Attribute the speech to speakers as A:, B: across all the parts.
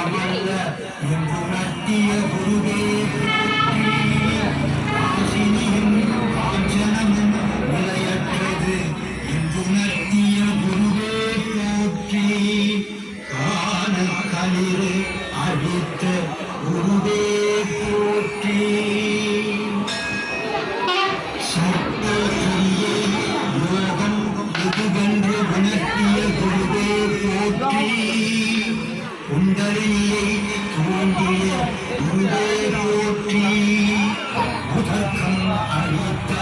A: அமர்ந்த எங்குணத்திய குருவே ஆசினியும் ஆஞ்சனமும் விளையற்றது எங்குணத்திய குருவே போற்றி காண களிறு அழித்த குருவே போற்றி. சர்வ போற்றி. உதகம் அழித்த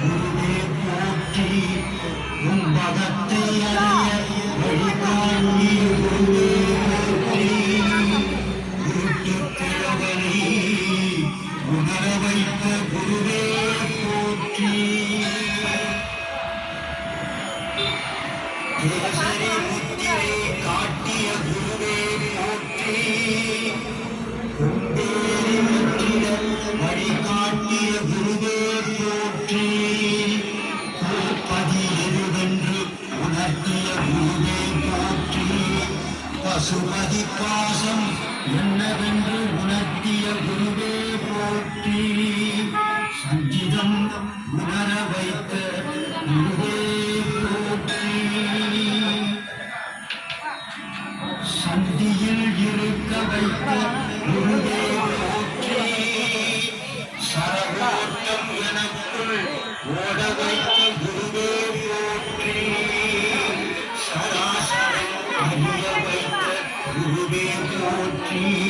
A: குருவே போற்றி. உன்பதத்தை அடைய வழிகாட்டி குருவே போற்றி. கூட்டுக்கிழவனை உணர வைத்த குருவே போற்றி. காட்டிய குருவே போற்றி. வழிகாட்டிய குருவே போற்றி பூப்பதி எதுவென்று உணர்த்திய குருவே போற்றி பசுபதி பாசம் என்னவென்று உணர்த்திய குருவே போற்றி. சந்தியில் இருக்க வைத்த குருவே போற்றி சரவோட்டம் எனக்குள் ஓட வைத்த குருவே போற்றி சராசரம் அறிய வைத்த குருவே போற்றி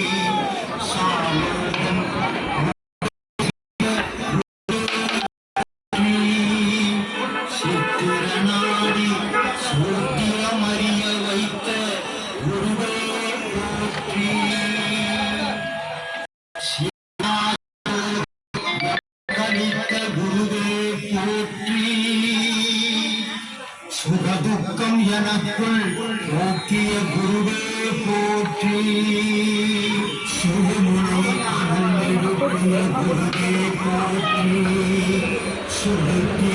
A: சுகதுக்கம் எனக்குள் போக்கிய குருவே போற்றி. சுகமுனை அகழ்ந்தெடுக்கிய குருவே போற்றி. சுகத்தி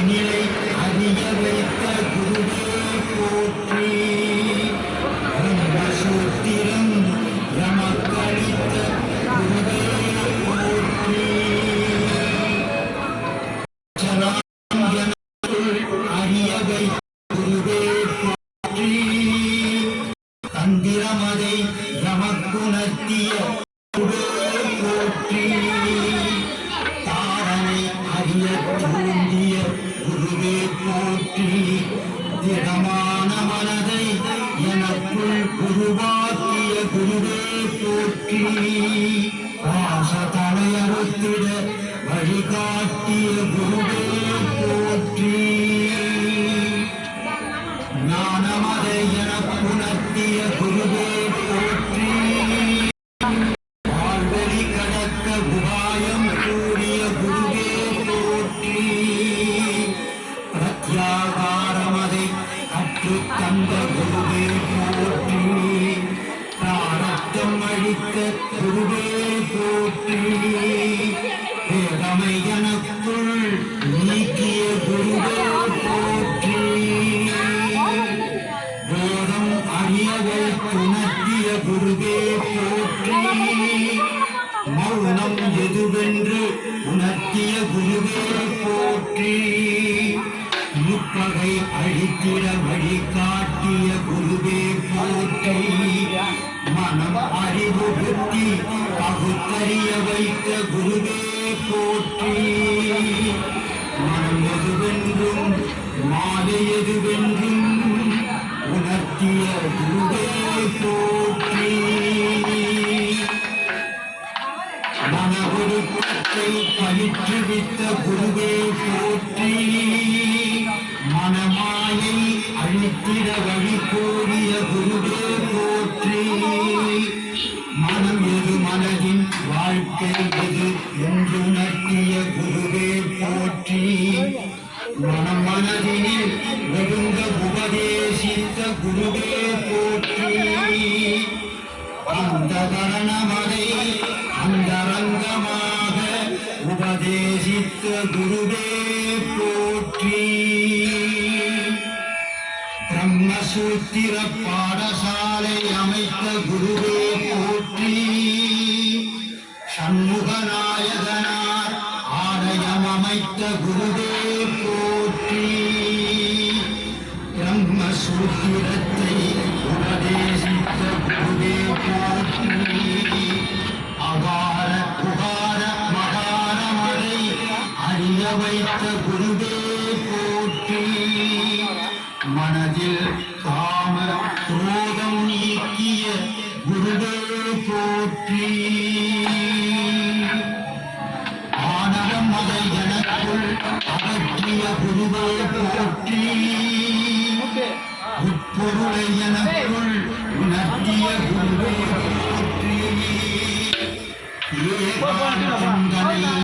A: போற்றி. பாச தலையறுத்திட வழிகாட்டிய குருவே போற்றி. ஞானமதை என எனக்குணர்த்திய குருவே போற்றி. வாழ்வழி கடக்க உபாயம் கூறிய குருவே போற்றி. பிரத்யாகாரமதை கற்றுத் தந்த காத்திட வழி காட்டிய குருவே போற்றி மனம் அறிவு புத்தி பகுத்தறிய வைத்த குருவே போற்றி. மனம் எதுவென்றும் மாலை எதுவென்றும் மனவொழுக்கத்தை பயிற்றுவித்த குருவே போற்றி. மனமாயை அழித்திட வழி கோரிய குருவே போற்றி. மனம் எது மனதின் வாழ்க்கை எது என்று உணர்த்திய குருவே போற்றி. மனம் மனதினில் ஒழுங்க உபதேசித்த குருவே போற்றி. அந்த கரணமதை உபதேசித்த குருவே போற்றி. பிரம்மசூத்திர பாடசாலை அமைத்த குருவே போற்றி. சண்முகநாயகனார் ஆலயம் அமைத்த குருவே போற்றி. பிரம்மசூத்திரத்தை உபதேசித்த குருவே போற்றி. வைத்த குருவே போற்றி மனதில் காம குரோதம் நீக்கிய குருவே போற்றி. ஆனவம் அதை எனக்குள் அகற்றிய குருவே போற்றி. உட்பொருளை எனக்குள்